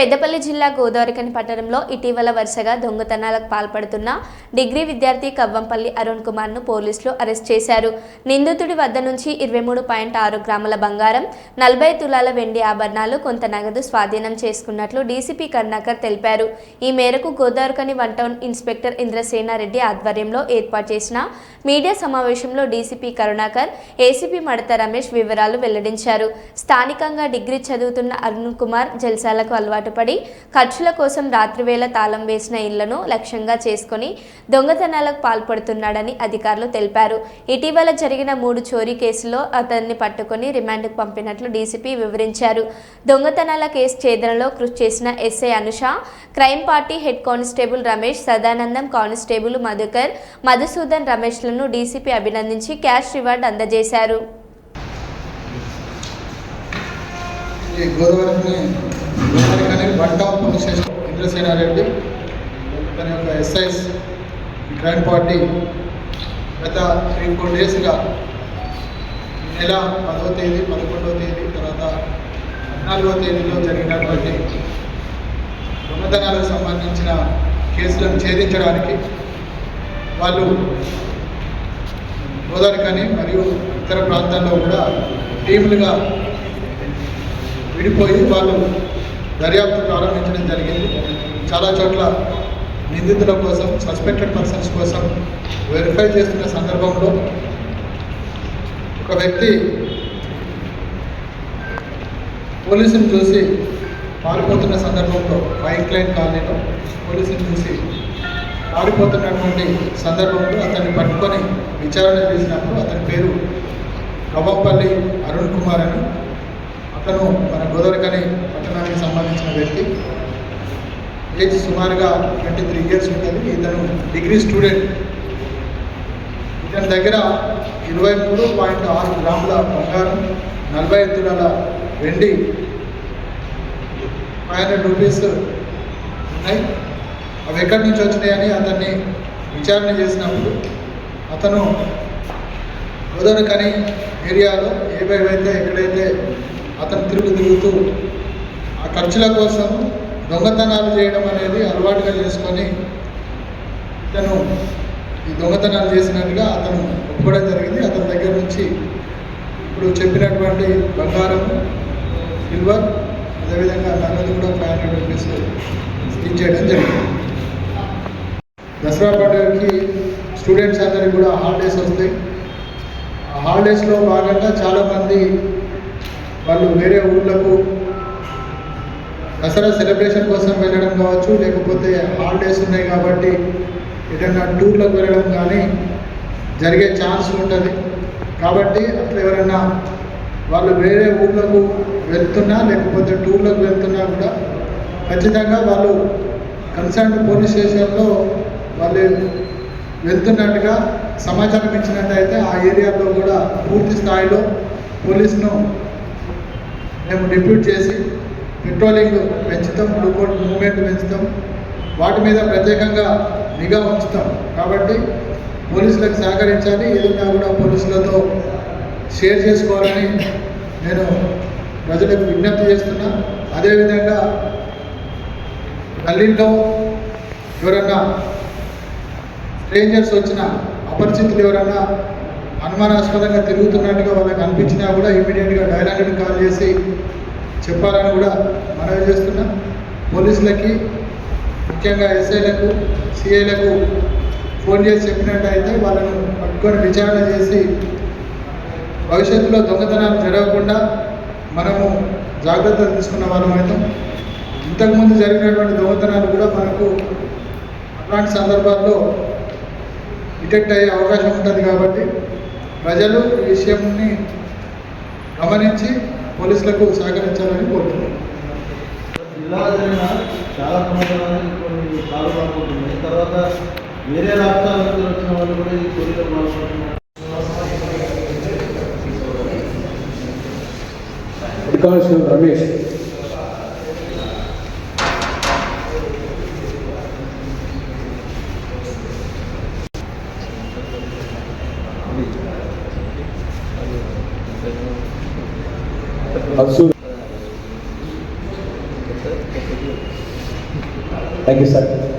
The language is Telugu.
పెద్దపల్లి జిల్లా గోదావరికని పట్టణంలో ఇటీవల వరుసగా దొంగతనాలకు పాల్పడుతున్న డిగ్రీ విద్యార్థి కవ్వంపల్లి అరుణ్ కుమార్ను పోలీసులు అరెస్ట్ చేశారు. నిందితుడి వద్ద నుంచి ఇరవై మూడు పాయింట్ ఆరు గ్రాముల బంగారం నలభై తులాల వెండి ఆభరణాలు కొంత నగదు స్వాధీనం చేసుకున్నట్లు డీసీపీ కరుణాకర్ తెలిపారు. ఈ మేరకు గోదావరికని వన్ టౌన్ ఇన్స్పెక్టర్ ఇంద్రసేనారెడ్డి ఆధ్వర్యంలో ఏర్పాటు చేసిన మీడియా సమావేశంలో డీసీపీ కరుణాకర్ ఏసీపీ మడత రమేష్ వివరాలు వెల్లడించారు. స్థానికంగా డిగ్రీ చదువుతున్న అరుణ్ కుమార్ జల్సాలకు అలవాటు పడి ఖర్చుల కోసం రాత్రివేళ తాళం వేసిన ఇళ్ళను లక్ష్యంగా చేసుకుని దొంగతనాలకు పాల్పడుతున్నాడని అధికారులు తెలిపారు. ఇటీవల జరిగిన మూడు చోరీ కేసులో అతన్ని పట్టుకుని రిమాండ్కు పంపినట్లు డీసీపీ వివరించారు. దొంగతనాల కేసు ఛేదనలో కృషి చేసిన SI Anusha crime party head constable Ramesh Sadanandam constable Madhukar Madhusudan రమేష్లను DCP అభినందించి క్యాష్ రివార్డ్ అందజేశారు. ఈ one town police station Indrasenareddy తన యొక్క ఎస్ఐస్ గ్రాండ్ పార్టీ గత త్రీ ఫోర్ డేస్గా నెల పదవ తేదీ పదకొండవ తేదీ తర్వాత పద్నాలుగవ తేదీలో జరిగినటువంటి దొంగతనాలకు సంబంధించిన కేసులను ఛేదించడానికి వాళ్ళు గోదావరికని మరియు ఇతర ప్రాంతాల్లో కూడా టీములుగా విడిపోయి వాళ్ళు దర్యాప్తు ప్రారంభించడం జరిగింది. చాలా చోట్ల నిందితుల కోసం సస్పెక్టెడ్ పర్సన్స్ కోసం వెరిఫై చేస్తున్న సందర్భంలో ఒక వ్యక్తి పోలీసుని చూసి పారిపోతున్న సందర్భంలో బైక్ లైన్ కాలనీలో పోలీసుని చూసి పారిపోతున్నటువంటి సందర్భంలో అతన్ని పట్టుకొని విచారణ చేసినప్పుడు అతని పేరు కవ్వంపల్లి అరుణ్ కుమార్ అని అతను మన గోదావరికని పట్టణానికి సంబంధించిన వ్యక్తి. ఏజ్ సుమారుగా ట్వంటీ త్రీ ఇయర్స్ ఉంటుంది. ఇతను డిగ్రీ స్టూడెంట్. ఇతని దగ్గర ఇరవై మూడు పాయింట్ ఆరు గ్రాముల బంగారం నలభై ఐదు తులాల వెండి ఫైవ్ హండ్రెడ్ రూపీస్ ఉన్నాయి. అవి ఎక్కడి నుంచి వచ్చినాయని అతన్ని విచారణ చేసినప్పుడు అతను గోదావరికని ఏరియాలో ఏవైతే ఎక్కడైతే అతను తిరుగు తిరుగుతూ ఆ ఖర్చుల కోసం దొంగతనాలు చేయడం అనేది అలవాటుగా చేసుకొని తను ఈ దొంగతనాలు చేసినట్టుగా అతను ఒప్పుకోవడం జరిగింది. అతని దగ్గర నుంచి ఇప్పుడు చెప్పినటువంటి బంగారం సిల్వర్ అదేవిధంగా నగదు కూడా ఫైవ్ హండ్రెడ్ రూపీస్ సీజ్ చేయడం జరిగింది. దసరా పండుగకి స్టూడెంట్స్ అందరికి కూడా హాలిడేస్ వస్తాయి. ఆ హాలిడేస్లో భాగంగా చాలామంది వాళ్ళు వేరే ఊళ్ళకు దసరా సెలబ్రేషన్ కోసం వెళ్ళడం కావచ్చు లేకపోతే హాలిడేస్ ఉన్నాయి కాబట్టి ఏదైనా టూర్లకు వెళ్ళడం కానీ జరిగే ఛాన్స్ ఉంటుంది. కాబట్టి అట్లా ఎవరైనా వాళ్ళు వేరే ఊళ్ళకు వెళ్తున్నా లేకపోతే టూర్లకు వెళ్తున్నా కూడా ఖచ్చితంగా వాళ్ళు కన్సర్న్ పోలీస్ స్టేషన్లో వాళ్ళు వెళ్తున్నట్టుగా సమాచారం ఇచ్చినట్టయితే ఆ ఏరియాలో కూడా పూర్తి స్థాయిలో పోలీసును మేము డిప్యూట్ చేసి పెట్రోలింగ్ పెంచుతాం బ్లూకోట్ మూవ్మెంట్ పెంచుతాం. వాటి మీద ప్రత్యేకంగా నిఘా ఉంచుతాం. కాబట్టి పోలీసులకు సహకరించాలి. ఏదైనా కూడా పోలీసులతో షేర్ చేసుకోవాలని నేను ప్రజలకు విజ్ఞప్తి చేస్తున్నా. అదేవిధంగా గల్లీలో ఎవరన్నా స్ట్రేంజర్స్ వచ్చిన అపరిచితులు ఎవరన్నా అనుమానాస్పదంగా తిరుగుతున్నట్టుగా వాళ్ళకి అనిపించినా కూడా ఇమీడియట్గా డైల్ హండ్రెడ్ కాల్ చేసి చెప్పాలని కూడా మనవి చేస్తున్నా. పోలీసులకి ముఖ్యంగా ఎస్ఐలకు సిఐలకు ఫోన్ చేసి చెప్పినట్టయితే వాళ్ళను పట్టుకొని విచారణ చేసి భవిష్యత్తులో దొంగతనాలు జరగకుండా మనము జాగ్రత్తలు తీసుకున్న వాళ్ళం అవుతాం. ఇంతకుముందు జరిగినటువంటి దొంగతనాలు కూడా మనకు అట్లాంటి సందర్భాల్లో డిటెక్ట్ అయ్యే అవకాశం ఉంటుంది కాబట్టి ప్రజలు ఈ విషయంని గమనించి పోలీసులకు సహకరించాలని కోరుతున్నాను జిల్లాలో జరిగిన చాలా ప్రమాదాలు కొన్ని సాల్వ్ అనుకుంటున్నాయి తర్వాత వేరే రాష్ట్రాల నుంచి వచ్చిన వాళ్ళు కూడా ఈ చోరీలో పాల్గొంటున్నారు రమేష్. Thank you, sir.